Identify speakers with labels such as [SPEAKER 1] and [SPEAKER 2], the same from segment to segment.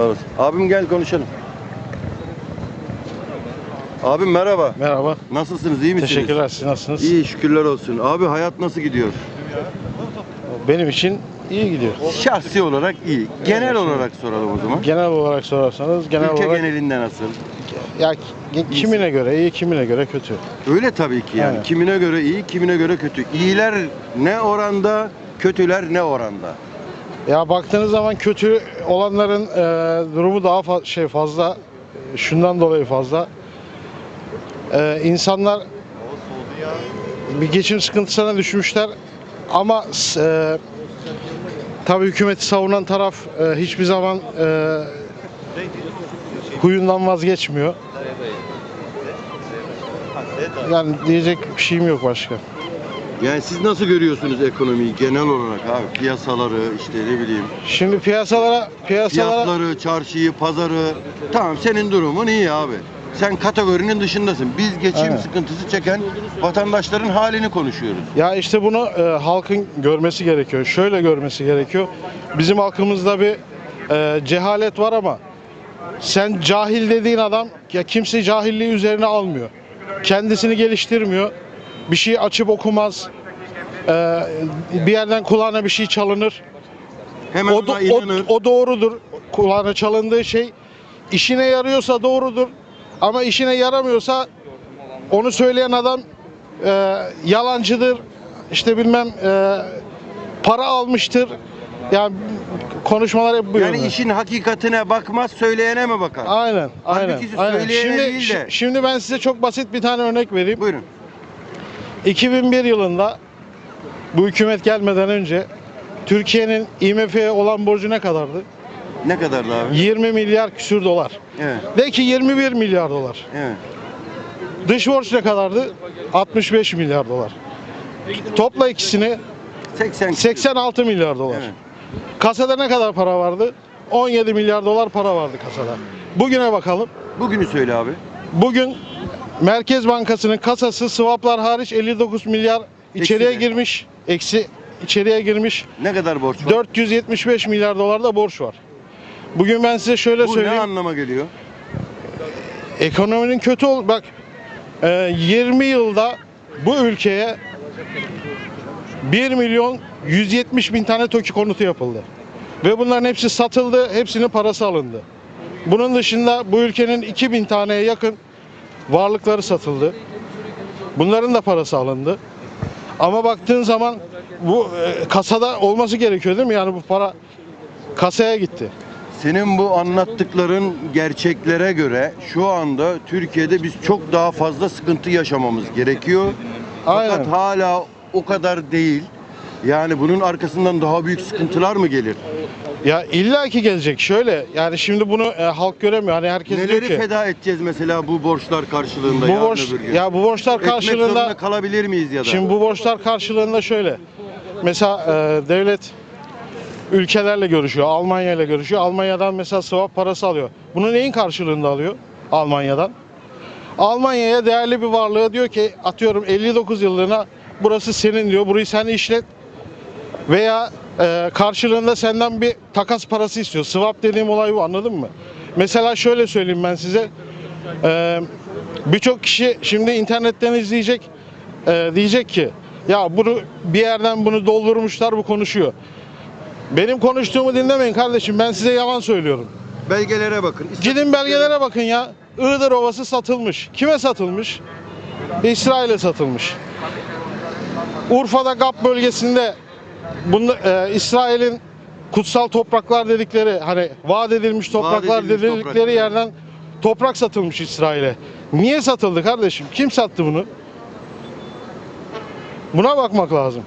[SPEAKER 1] Sağ olasın. Abim gel konuşalım. Abim merhaba.
[SPEAKER 2] Merhaba.
[SPEAKER 1] Nasılsınız? iyi misiniz?
[SPEAKER 2] Teşekkürler. Siz nasılsınız?
[SPEAKER 1] İyi şükürler olsun. Abi hayat nasıl gidiyor?
[SPEAKER 2] Benim için iyi gidiyor.
[SPEAKER 1] Şahsi olarak iyi. Genel olarak soralım o zaman.
[SPEAKER 2] Genel olarak sorarsanız genel
[SPEAKER 1] Ülke
[SPEAKER 2] olarak
[SPEAKER 1] genelinde nasıl?
[SPEAKER 2] ya ki- kimine göre iyi, kimine göre kötü.
[SPEAKER 1] Öyle tabii ki yani.
[SPEAKER 2] Aynen.
[SPEAKER 1] Kimine göre iyi, kimine göre kötü. İyiler ne oranda, kötüler ne oranda?
[SPEAKER 2] Ya baktığınız zaman kötü olanların e, durumu daha fa- şey fazla. E, Şundan dolayı fazla. E, insanlar bir geçim sıkıntısına düşmüşler ama e, tabii hükümeti savunan taraf e, hiçbir zaman e, huyundan vazgeçmiyor. Yani diyecek bir şeyim yok başka.
[SPEAKER 1] Yani siz nasıl görüyorsunuz ekonomiyi genel olarak abi? Piyasaları, işte ne bileyim,
[SPEAKER 2] Şimdi piyasalara piyasalara
[SPEAKER 1] fiyatları, çarşıyı, pazarı. Tamam senin durumun iyi abi. Sen kategorinin dışındasın. Biz geçim
[SPEAKER 2] Aynen.
[SPEAKER 1] sıkıntısı çeken vatandaşların halini konuşuyoruz.
[SPEAKER 2] Ya işte bunu e, halkın görmesi gerekiyor. Şöyle görmesi gerekiyor. Bizim halkımızda bir e, cehalet var ama sen cahil dediğin adam ya kimse cahilliği üzerine almıyor. Kendisini geliştirmiyor. Bir şey açıp okumaz. E, bir yerden kulağına bir şey çalınır.
[SPEAKER 1] Hemen
[SPEAKER 2] O, do- o, o doğrudur. Kulağına çalındığı şey işine yarıyorsa doğrudur. Ama işine yaramıyorsa onu söyleyen adam e, yalancıdır. İşte bilmem e, para almıştır. Yani konuşmalar hep bu
[SPEAKER 1] yani
[SPEAKER 2] yönde.
[SPEAKER 1] işin hakikatine bakmaz, söyleyene mi bakar?
[SPEAKER 2] Aynen, aynen.
[SPEAKER 1] Halbuki
[SPEAKER 2] aynen.
[SPEAKER 1] söyleyene
[SPEAKER 2] Şimdi,
[SPEAKER 1] değil de-
[SPEAKER 2] şi- şimdi ben size çok basit bir tane örnek vereyim.
[SPEAKER 1] Buyurun.
[SPEAKER 2] 2001 yılında bu hükümet gelmeden önce Türkiye'nin IMF'ye olan borcu ne kadardı?
[SPEAKER 1] Ne kadardı abi?
[SPEAKER 2] 20 milyar küsür dolar.
[SPEAKER 1] Evet,
[SPEAKER 2] De ki 21 milyar dolar.
[SPEAKER 1] evet.
[SPEAKER 2] Dış borç ne kadardı? 65 milyar dolar. Topla ikisini
[SPEAKER 1] 80
[SPEAKER 2] 86 milyar dolar.
[SPEAKER 1] Evet.
[SPEAKER 2] Kasada ne kadar para vardı? 17 milyar dolar para vardı kasada. Bugüne bakalım.
[SPEAKER 1] Bugünü söyle abi.
[SPEAKER 2] Bugün Merkez Bankası'nın kasası swaplar hariç 59 milyar içeriye
[SPEAKER 1] Eksi
[SPEAKER 2] girmiş. Eksi içeriye girmiş.
[SPEAKER 1] Ne kadar borç var?
[SPEAKER 2] 475 milyar dolar da borç var. Bugün ben size şöyle
[SPEAKER 1] Bu ne
[SPEAKER 2] söyleyeyim.
[SPEAKER 1] anlama geliyor?
[SPEAKER 2] Ekonominin kötü ol bak e, 20 yılda bu ülkeye 1 milyon 170 bin tane TOKİ konutu yapıldı. Ve bunların hepsi satıldı, hepsinin parası alındı. Bunun dışında bu ülkenin 2000 taneye yakın varlıkları satıldı. Bunların da parası alındı. Ama baktığın zaman bu e, kasada olması gerekiyor değil mi? Yani bu para kasaya gitti.
[SPEAKER 1] Senin bu anlattıkların gerçeklere göre şu anda Türkiye'de biz çok daha fazla sıkıntı yaşamamız gerekiyor. Fakat
[SPEAKER 2] Aynen.
[SPEAKER 1] hala o kadar değil. Yani bunun arkasından daha büyük sıkıntılar mı gelir?
[SPEAKER 2] Ya illaki gelecek. Şöyle yani şimdi bunu e, halk göremiyor. Hani herkes
[SPEAKER 1] Neleri
[SPEAKER 2] diyor ki
[SPEAKER 1] feda edeceğiz mesela bu borçlar karşılığında
[SPEAKER 2] bu
[SPEAKER 1] yarın
[SPEAKER 2] borç
[SPEAKER 1] öbür gün?
[SPEAKER 2] ya bu borçlar
[SPEAKER 1] zorunda
[SPEAKER 2] karşılığında
[SPEAKER 1] kalabilir miyiz ya da?
[SPEAKER 2] şimdi bu borçlar karşılığında şöyle. Mesela e, devlet ülkelerle görüşüyor. Almanya ile görüşüyor. Almanya'dan mesela swap parası alıyor. Bunu neyin karşılığında alıyor? Almanya'dan. Almanya'ya değerli bir varlığı diyor ki atıyorum 59 yıllığına burası senin diyor. Burayı sen işlet. Veya e, karşılığında senden bir takas parası istiyor. Swap dediğim olay bu anladın mı? Mesela şöyle söyleyeyim ben size. E, Birçok kişi şimdi internetten izleyecek. e, diyecek ki ya bunu bir yerden bunu doldurmuşlar bu konuşuyor. Benim konuştuğumu dinlemeyin kardeşim. Ben size yalan söylüyorum.
[SPEAKER 1] Belgelere bakın.
[SPEAKER 2] Gidin belgelere bakın ya. Iğdır Ovası satılmış. Kime satılmış? İsrail'e satılmış. Urfa'da Gap bölgesinde bunu, e, İsrail'in kutsal topraklar dedikleri hani vaat edilmiş topraklar
[SPEAKER 1] edilmiş
[SPEAKER 2] dedikleri
[SPEAKER 1] topraklar.
[SPEAKER 2] yerden toprak satılmış İsrail'e. Niye satıldı kardeşim? Kim sattı bunu? Buna bakmak lazım.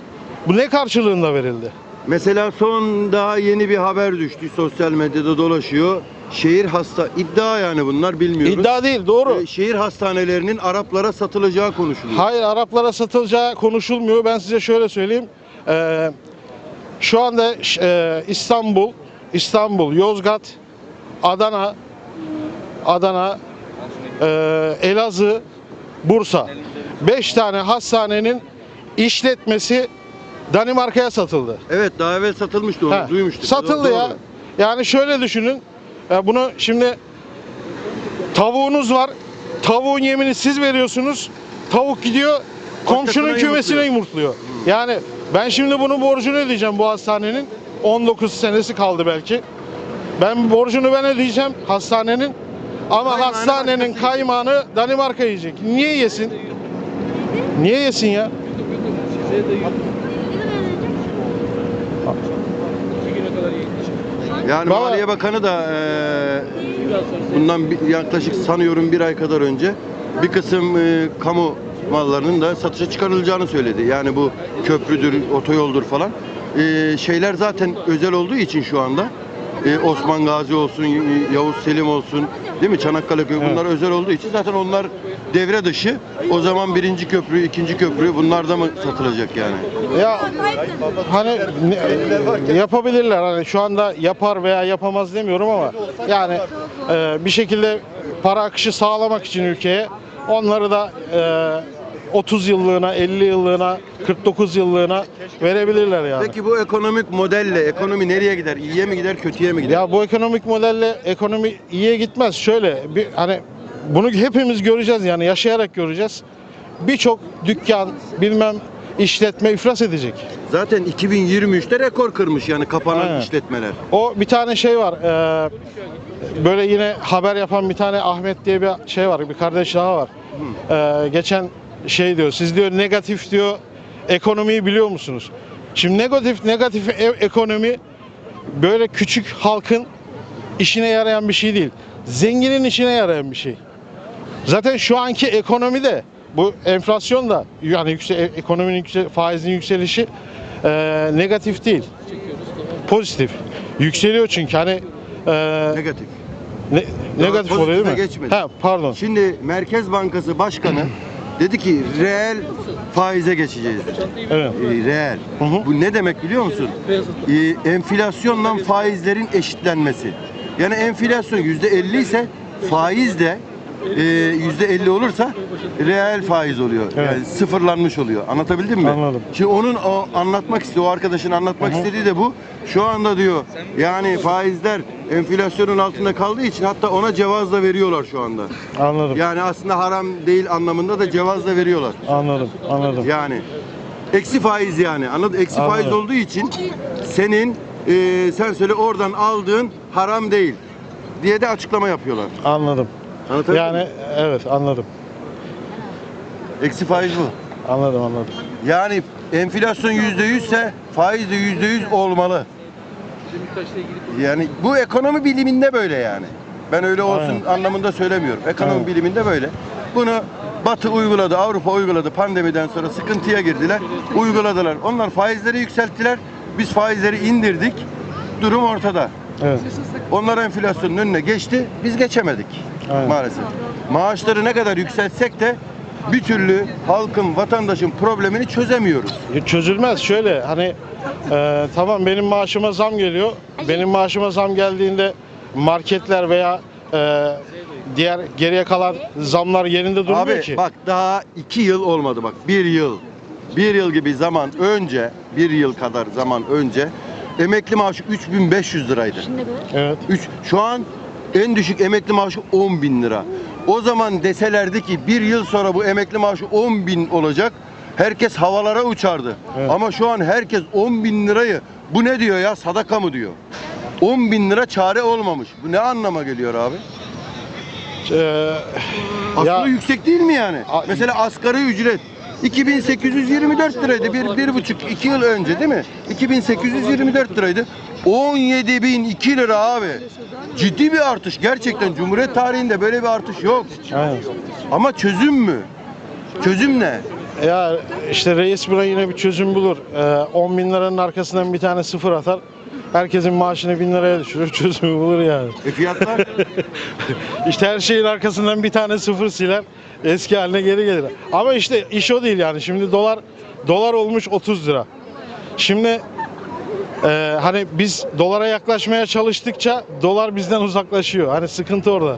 [SPEAKER 2] Bu ne karşılığında verildi?
[SPEAKER 1] Mesela son daha yeni bir haber düştü. Sosyal medyada dolaşıyor. Şehir hasta iddia yani bunlar bilmiyoruz.
[SPEAKER 2] İddia değil, doğru.
[SPEAKER 1] Ee, şehir hastanelerinin Araplara satılacağı konuşuluyor.
[SPEAKER 2] Hayır Araplara satılacağı konuşulmuyor. Ben size şöyle söyleyeyim. Ee, şu anda e, İstanbul, İstanbul, Yozgat, Adana, Adana, e, Elazığ, Bursa. 5 tane hastanenin işletmesi Danimarka'ya satıldı.
[SPEAKER 1] Evet daha evvel satılmıştı onu
[SPEAKER 2] Ha,
[SPEAKER 1] duymuştuk.
[SPEAKER 2] Satıldı
[SPEAKER 1] Doğru.
[SPEAKER 2] ya. Yani şöyle düşünün. E, bunu şimdi tavuğunuz var. Tavuğun yemini siz veriyorsunuz. Tavuk gidiyor komşunun kümesine
[SPEAKER 1] yumurtluyor.
[SPEAKER 2] yumurtluyor. Yani ben şimdi bunun borcunu ödeyeceğim bu hastanenin. 19 senesi kaldı belki. Ben borcunu ben ödeyeceğim hastanenin. Ama
[SPEAKER 1] Kaymağını
[SPEAKER 2] hastanenin kaymağını Danimarka yiyecek. Niye yesin? Niye yesin ya?
[SPEAKER 1] Yani
[SPEAKER 2] Valla-
[SPEAKER 1] Maliye Bakanı da eee, bundan bir- yaklaşık sanıyorum bir ay kadar önce bir kısım eee, kamu mallarının da satışa çıkarılacağını söyledi. Yani bu köprüdür, otoyoldur falan. Eee, şeyler zaten özel olduğu için şu anda eee, Osman Gazi olsun, Yavuz Selim olsun, değil mi? Çanakkale Köprü
[SPEAKER 2] Evet.
[SPEAKER 1] bunlar özel olduğu için zaten onlar devre dışı. O zaman birinci köprü, ikinci köprü bunlar da mı satılacak yani?
[SPEAKER 2] Ya hani ne- yapabilirler hani şu anda yapar veya yapamaz demiyorum ama yani e, bir şekilde para akışı sağlamak için ülkeye onları da e, 30 yıllığına, 50 yıllığına, 49 yıllığına verebilirler yani.
[SPEAKER 1] Peki bu ekonomik modelle ekonomi nereye gider? İyiye mi gider, kötüye mi gider?
[SPEAKER 2] Ya bu ekonomik modelle ekonomi iyiye gitmez. Şöyle bir hani bunu hepimiz göreceğiz yani yaşayarak göreceğiz. Birçok dükkan bilmem işletme iflas edecek.
[SPEAKER 1] Zaten 2023'te rekor kırmış yani kapanan
[SPEAKER 2] Aynen.
[SPEAKER 1] işletmeler.
[SPEAKER 2] O bir tane şey var. eee, böyle yine haber yapan bir tane Ahmet diye bir şey var. Bir kardeş daha var. Eee, geçen şey diyor. Siz diyor negatif diyor ekonomiyi biliyor musunuz? Şimdi negatif negatif e- ekonomi böyle küçük halkın işine yarayan bir şey değil. Zenginin işine yarayan bir şey. Zaten şu anki ekonomi de bu enflasyon da yani yüksek, ekonominin yüksek, faizin yükselişi eee, negatif değil. Pozitif. Yükseliyor çünkü hani eee,
[SPEAKER 1] Negatif.
[SPEAKER 2] ne- negatif oluyor değil mi?
[SPEAKER 1] geçmedi.
[SPEAKER 2] Ha, pardon.
[SPEAKER 1] Şimdi Merkez Bankası Başkanı dedi ki reel faize geçeceğiz.
[SPEAKER 2] Evet.
[SPEAKER 1] Ee, reel.
[SPEAKER 2] Hı hı.
[SPEAKER 1] Bu ne demek biliyor musun? Ee, enflasyonla faizlerin eşitlenmesi. Yani enflasyon %50 ise faiz de e, %50 olursa reel faiz oluyor. Yani sıfırlanmış oluyor. Anlatabildim mi?
[SPEAKER 2] Anladım.
[SPEAKER 1] Şimdi onun o anlatmak istediği, o arkadaşın anlatmak istediği de bu. Şu anda diyor yani faizler enflasyonun altında kaldığı için hatta ona cevaz da veriyorlar şu anda.
[SPEAKER 2] Anladım.
[SPEAKER 1] Yani aslında haram değil anlamında da cevaz da veriyorlar.
[SPEAKER 2] Anladım. Anladım.
[SPEAKER 1] Yani eksi faiz yani. Anladın? Eksi
[SPEAKER 2] Anladım.
[SPEAKER 1] faiz olduğu için senin e, sen söyle oradan aldığın haram değil diye de açıklama yapıyorlar.
[SPEAKER 2] Anladım.
[SPEAKER 1] Anlatabildim
[SPEAKER 2] Yani
[SPEAKER 1] mi?
[SPEAKER 2] evet anladım.
[SPEAKER 1] Eksi faiz bu.
[SPEAKER 2] Anladım anladım.
[SPEAKER 1] Yani enflasyon yüzde ise faiz de yüzde yüz olmalı. Yani bu ekonomi biliminde böyle yani. Ben öyle olsun
[SPEAKER 2] Aynen.
[SPEAKER 1] anlamında söylemiyorum. Ekonomi
[SPEAKER 2] Aynen.
[SPEAKER 1] biliminde böyle. Bunu Batı uyguladı, Avrupa uyguladı. Pandemiden sonra sıkıntıya girdiler. Uyguladılar. Onlar faizleri yükselttiler. Biz faizleri indirdik. Durum ortada.
[SPEAKER 2] Evet.
[SPEAKER 1] Onlar enflasyonun önüne geçti. Biz geçemedik
[SPEAKER 2] Aynen.
[SPEAKER 1] maalesef. Maaşları ne kadar yükseltsek de bir türlü halkın, vatandaşın problemini çözemiyoruz.
[SPEAKER 2] Ya Çözülmez şöyle hani e, tamam benim maaşıma zam geliyor. Benim maaşıma zam geldiğinde marketler veya e, diğer geriye kalan zamlar yerinde durmuyor
[SPEAKER 1] Abi
[SPEAKER 2] ki.
[SPEAKER 1] bak daha iki yıl olmadı bak. Bir yıl. Bir yıl gibi zaman önce, bir yıl kadar zaman önce emekli maaşı 3500 liraydı.
[SPEAKER 2] Evet.
[SPEAKER 1] 3, şu an en düşük emekli maaşı 10 bin lira. O zaman deselerdi ki bir yıl sonra bu emekli maaşı 10 bin olacak. Herkes havalara uçardı.
[SPEAKER 2] Evet.
[SPEAKER 1] Ama şu an herkes 10 bin lirayı bu ne diyor ya sadaka mı diyor. 10 bin lira çare olmamış. Bu ne anlama geliyor abi?
[SPEAKER 2] E,
[SPEAKER 1] Aslında
[SPEAKER 2] Ya-
[SPEAKER 1] yüksek değil mi yani?
[SPEAKER 2] A-
[SPEAKER 1] Mesela asgari ücret 2824 liraydı bir, bir buçuk iki yıl önce değil mi? 2824 liraydı. 17.002 lira abi. Ciddi bir artış. Gerçekten Cumhuriyet tarihinde böyle bir artış yok.
[SPEAKER 2] aynen.
[SPEAKER 1] Ama çözüm mü? Çözüm ne?
[SPEAKER 2] Ya işte reis buna yine bir çözüm bulur. Ee, 10 bin liranın arkasından bir tane sıfır atar. Herkesin maaşını bin liraya düşürür. Çözümü bulur yani.
[SPEAKER 1] E fiyatlar?
[SPEAKER 2] İşte her şeyin arkasından bir tane sıfır siler. Eski haline geri gelir. Ama işte iş o değil yani. Şimdi dolar dolar olmuş 30 lira. Şimdi e, hani biz dolara yaklaşmaya çalıştıkça dolar bizden uzaklaşıyor. Hani sıkıntı orada.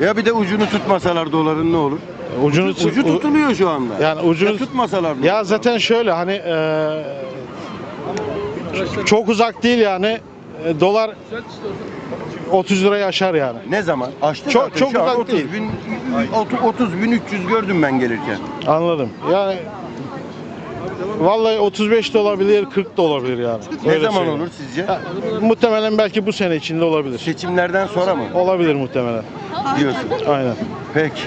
[SPEAKER 1] ya bir de ucunu tutmasalar doların ne olur?
[SPEAKER 2] Ucunu
[SPEAKER 1] Ucu, ucu tutuluyor şu anda.
[SPEAKER 2] Yani ucunu
[SPEAKER 1] Ya tutmasalar
[SPEAKER 2] Ya
[SPEAKER 1] olur?
[SPEAKER 2] zaten şöyle hani eee, çok uzak değil yani e, dolar 30 lirayı aşar yani.
[SPEAKER 1] Ne zaman? Açtı
[SPEAKER 2] Çok-
[SPEAKER 1] zaten.
[SPEAKER 2] çok
[SPEAKER 1] Şu
[SPEAKER 2] uzak
[SPEAKER 1] 30
[SPEAKER 2] değil.
[SPEAKER 1] bin, 30 bin 300 gördüm ben gelirken.
[SPEAKER 2] Anladım. Yani vallahi 35 de olabilir, 40 da olabilir yani.
[SPEAKER 1] Ne
[SPEAKER 2] Öyle
[SPEAKER 1] zaman
[SPEAKER 2] söyleyeyim.
[SPEAKER 1] olur sizce?
[SPEAKER 2] Ya, muhtemelen belki bu sene içinde olabilir.
[SPEAKER 1] Seçimlerden sonra mı
[SPEAKER 2] Olabilir muhtemelen.
[SPEAKER 1] diyorsun?
[SPEAKER 2] Aynen.
[SPEAKER 1] Peki.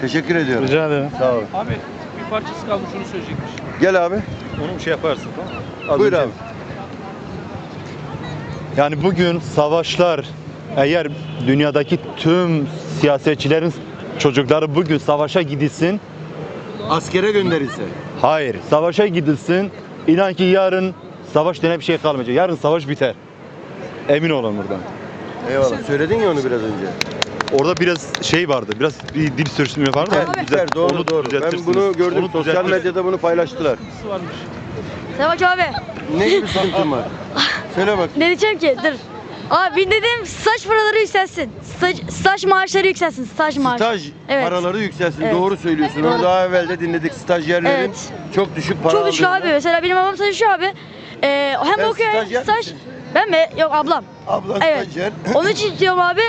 [SPEAKER 1] Teşekkür ediyorum.
[SPEAKER 2] Rica ederim.
[SPEAKER 1] Sağ ol.
[SPEAKER 3] Abi bir parçası kalmış şunu söyleyecekmiş.
[SPEAKER 1] Gel abi.
[SPEAKER 4] Onu şey yaparsın tamam mı? Az
[SPEAKER 1] Buyur
[SPEAKER 4] önce-
[SPEAKER 1] abi.
[SPEAKER 4] Yani bugün savaşlar eğer dünyadaki tüm siyasetçilerin çocukları bugün savaşa gidilsin.
[SPEAKER 1] Askere gönderilse.
[SPEAKER 4] Hayır, savaşa gidilsin. İnan ki yarın savaş denen bir şey kalmayacak. Yarın savaş biter. Emin olun buradan.
[SPEAKER 1] Eyvallah. Söyledin ya onu biraz önce.
[SPEAKER 4] Orada biraz şey vardı. Biraz bir dil sürçümü vardı.
[SPEAKER 1] Biter, biter. Doğru
[SPEAKER 4] onu
[SPEAKER 1] doğru. Ben
[SPEAKER 4] düzeltirsiniz.
[SPEAKER 1] bunu gördüm.
[SPEAKER 4] Onu
[SPEAKER 1] Sosyal
[SPEAKER 4] düzeltirsiniz.
[SPEAKER 1] medyada bunu paylaştılar.
[SPEAKER 5] Savaş abi
[SPEAKER 1] Ne gibi sıkıntın var? Söyle bak.
[SPEAKER 5] ne diyeceğim ki dur. Abi dedim staj paraları yükselsin. Staj, staj maaşları yükselsin. Staj maaşı.
[SPEAKER 1] Staj
[SPEAKER 5] Evet.
[SPEAKER 1] paraları yükselsin.
[SPEAKER 5] Evet.
[SPEAKER 1] Doğru söylüyorsun. Onu daha evvel de dinledik. Stajyerlerin
[SPEAKER 5] Evet.
[SPEAKER 1] çok düşük para
[SPEAKER 5] Çok düşük abi.
[SPEAKER 1] aldığını.
[SPEAKER 5] Mesela benim babam stajyer abi. Ee, hem
[SPEAKER 1] Sen
[SPEAKER 5] okuyor hem
[SPEAKER 1] stajyer
[SPEAKER 5] staj.
[SPEAKER 1] misin?
[SPEAKER 5] Ben mi? Yok ablam.
[SPEAKER 1] Ablan
[SPEAKER 5] Evet.
[SPEAKER 1] stajyer.
[SPEAKER 5] Onun için diyorum abi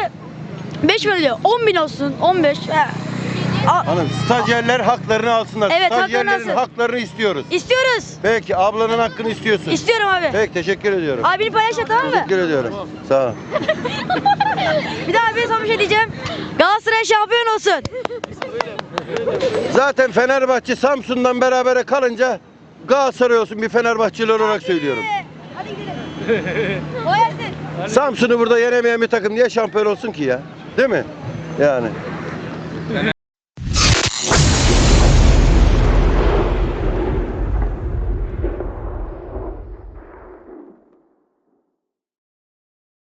[SPEAKER 5] 5 bin diyor. 10 bin olsun. 15. He. A-
[SPEAKER 1] Hanım stajyerler haklarını alsınlar.
[SPEAKER 5] Evet, haklarını
[SPEAKER 1] Stajyerlerin
[SPEAKER 5] alsın.
[SPEAKER 1] haklarını istiyoruz.
[SPEAKER 5] İstiyoruz.
[SPEAKER 1] Peki ablanın hakkını istiyorsun.
[SPEAKER 5] İstiyorum abi.
[SPEAKER 1] Peki teşekkür ediyorum.
[SPEAKER 5] Abini paylaş ya, tamam mı?
[SPEAKER 1] Teşekkür ediyorum. Sağ ol.
[SPEAKER 5] Bir daha abi sana bir şey diyeceğim. Galatasaray şampiyon olsun.
[SPEAKER 1] Zaten Fenerbahçe Samsun'dan berabere kalınca Galatasaray olsun bir Fenerbahçeli olarak söylüyorum.
[SPEAKER 5] Hadi gidelim. O yersin.
[SPEAKER 1] Samsun'u burada yenemeyen bir takım niye şampiyon olsun ki ya? Değil mi? Yani.